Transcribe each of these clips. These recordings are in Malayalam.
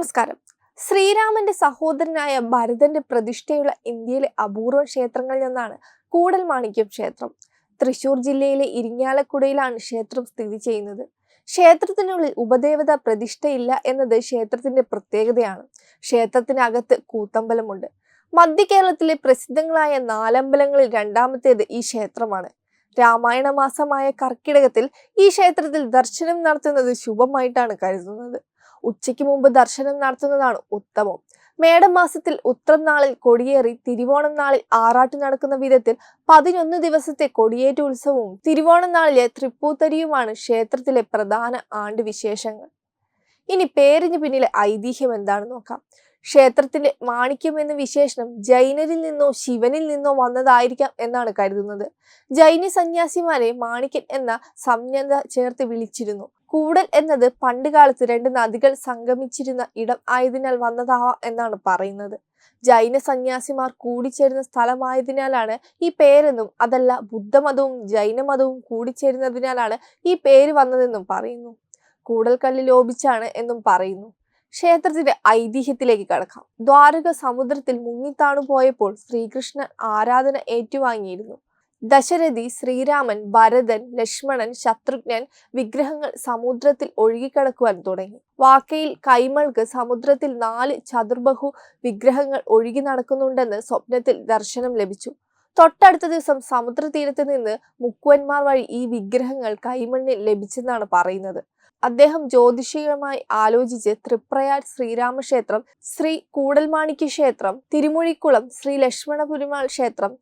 നമസ്കാരം. ശ്രീരാമന്റെ സഹോദരനായ ഭരതന്റെ പ്രതിഷ്ഠയുള്ള ഇന്ത്യയിലെ അപൂർവ ക്ഷേത്രങ്ങളിൽ നിന്നാണ് കൂടൽമാണിക്യം ക്ഷേത്രം. തൃശൂർ ജില്ലയിലെ ഇരിങ്ങാലക്കുടയിലാണ് ക്ഷേത്രം സ്ഥിതി ചെയ്യുന്നത്. ക്ഷേത്രത്തിനുള്ളിൽ ഉപദേവത പ്രതിഷ്ഠയില്ല എന്നത് ക്ഷേത്രത്തിന്റെ പ്രത്യേകതയാണ്. ക്ഷേത്രത്തിനകത്ത് കൂത്തമ്പലമുണ്ട്. മധ്യ കേരളത്തിലെ പ്രസിദ്ധങ്ങളായ നാലമ്പലങ്ങളിൽ രണ്ടാമത്തേത് ഈ ക്ഷേത്രമാണ്. രാമായണ മാസമായ കർക്കിടകത്തിൽ ഈ ക്ഷേത്രത്തിൽ ദർശനം നടത്തുന്നത് ശുഭമായിട്ടാണ് കരുതുന്നത്. ഉച്ചയ്ക്ക് മുമ്പ് ദർശനം നടത്തുന്നതാണ് ഉത്തമം. മേടം മാസത്തിൽ ഉത്രം നാളിൽ കൊടിയേറി തിരുവോണം നാളിൽ ആറാട്ട് നടക്കുന്ന വിധത്തിൽ പതിനൊന്ന് ദിവസത്തെ കൊടിയേറ്റ് ഉത്സവവും തിരുവോണം നാളിലെ തൃപ്പൂത്തരിയുമാണ് ക്ഷേത്രത്തിലെ പ്രധാന ആണ്ട് വിശേഷങ്ങൾ ഇനി പേരിന് പിന്നിലെ ഐതിഹ്യം എന്താണെന്ന് നോക്കാം. ക്ഷേത്രത്തിന്റെ മാണിക്യം എന്ന വിശേഷണം ജൈനരിൽ നിന്നോ ശിവനിൽ നിന്നോ വന്നതായിരിക്കാം എന്നാണ് കരുതുന്നത്. ജൈന സന്യാസിമാരെ മാണിക്യൻ എന്ന സംജ്ഞത ചേർത്ത് വിളിച്ചിരുന്നു. കൂടൽ എന്നത് പണ്ട് കാലത്ത് രണ്ട് നദികൾ സംഗമിച്ചിരുന്ന ഇടം ആയതിനാൽ വന്നതാവാം എന്നാണ് പറയുന്നത്. ജൈന സന്യാസിമാർ കൂടിച്ചേരുന്ന സ്ഥലമായതിനാലാണ് ഈ പേരെന്നും അതല്ല ബുദ്ധമതവും ജൈനമതവും കൂടിച്ചേരുന്നതിനാലാണ് ഈ പേര് വന്നതെന്നും പറയുന്നു. കൂടൽക്കല്ല് ലോപിച്ചാണ് എന്നും പറയുന്നു. ക്ഷേത്രത്തിന്റെ ഐതിഹ്യത്തിലേക്ക് കടക്കാം. ദ്വാരക സമുദ്രത്തിൽ മുങ്ങിത്താണു പോയപ്പോൾ ശ്രീകൃഷ്ണൻ ആരാധന ഏറ്റുവാങ്ങിയിരുന്നു. ദശരഥി ശ്രീരാമൻ ഭരതൻ ലക്ഷ്മണൻ ശത്രുഘ്നൻ വിഗ്രഹങ്ങൾ സമുദ്രത്തിൽ ഒഴുകിക്കിടക്കുവാൻ തുടങ്ങി. വാക്കയിൽ കൈമൾക്ക് സമുദ്രത്തിൽ നാല് ചതുർബഹു വിഗ്രഹങ്ങൾ ഒഴുകി നടക്കുന്നുണ്ടെന്ന് സ്വപ്നത്തിൽ ദർശനം ലഭിച്ചു. തൊട്ടടുത്ത ദിവസം സമുദ്രതീരത്ത് നിന്ന് മുക്കുവന്മാർ വഴി ഈ വിഗ്രഹങ്ങൾ കൈമണ്ണിൽ ലഭിച്ചെന്നാണ് പറയുന്നത്. അദ്ദേഹം ജ്യോതിഷികമായി ആലോചിച്ച് തൃപ്രയാർ ശ്രീരാമക്ഷേത്രം ശ്രീ കൂടൽമാണിക്യ ക്ഷേത്രം തിരുമുഴിക്കുളം ശ്രീ ലക്ഷ്മണപുരിമാൾ ക്ഷേത്രം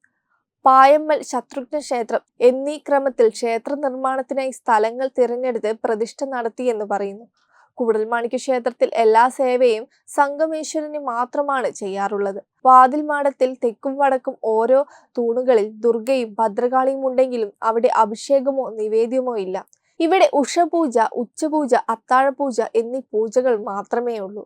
പായമ്മൽ ശത്രുഘ്ന ക്ഷേത്രം എന്നീ ക്രമത്തിൽ ക്ഷേത്ര നിർമ്മാണത്തിനായി സ്ഥലങ്ങൾ തിരഞ്ഞെടുത്ത് പ്രതിഷ്ഠ നടത്തിയെന്ന് പറയുന്നു. കൂടൽമാണിക്യ ക്ഷേത്രത്തിൽ എല്ലാ സേവയും സംഗമേശ്വരന് മാത്രമാണ് ചെയ്യാറുള്ളത്. വാതിൽ മാടത്തിൽ തെക്കും വടക്കും ഓരോ തൂണുകളിൽ ദുർഗയും ഭദ്രകാളിയും ഉണ്ടെങ്കിലും അവിടെ അഭിഷേകമോ നിവേദ്യമോ ഇല്ല. ഇവിടെ ഉഷപൂജ ഉച്ചപൂജ അത്താഴപൂജ എന്നീ പൂജകൾ മാത്രമേ ഉള്ളൂ